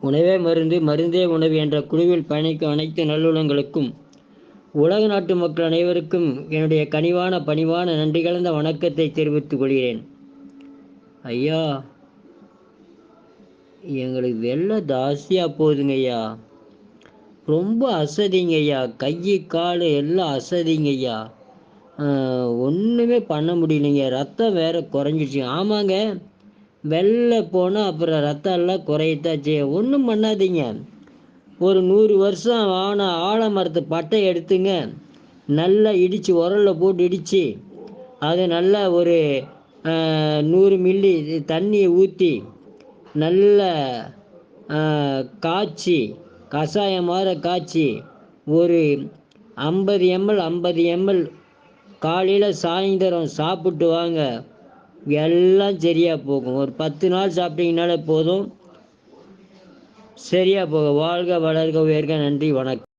உணவே மருந்து மருந்தே உணவு என்ற குழுவில் பயணிக்கும் அனைத்து நல்லுள்ளங்களுக்கும் உலக நாட்டு மக்கள் அனைவருக்கும் என்னுடைய கனிவான பணிவான நன்றி கலந்த வணக்கத்தை தெரிவித்துக் கொள்கிறேன். ஐயா எங்களுக்கு வெள்ளை ஜாஸ்தியாக போகுதுங்க ஐயா. ரொம்ப அசதிங்க ஐயா. கை கால் எல்லாம் அசதிங்க ஐயா. ஒன்றுமே பண்ண முடியலைங்க. ரத்தம் வேற குறைஞ்சிச்சு ஆமாங்க. வெளில போனால் அப்புறம் ரத்தம் எல்லாம் குறையத்தாச்சு. ஒன்றும் பண்ணாதீங்க. ஒரு நூறு வருஷம் ஆன ஆலமரத்து பட்டை எடுத்துங்க. நல்லா இடித்து உரலில் போட்டு இடித்து அது நல்லா ஒரு நூறு மில்லி தண்ணியை ஊற்றி நல்ல காய்ச்சி கஷாயம் மாதிரி காய்ச்சி ஒரு ஐம்பது எம்எல் ஐம்பது எம்எல் காலையில் சாயந்தரம் சாப்பிட்டு வாங்க. எல்லாம் சரியாக போகும். ஒரு பத்து நாள் சாப்பிட்டீங்கனாலே போதும். சரியாக போகும். வாழ்க வளர்க உயர்க நன்றி வணக்கம்.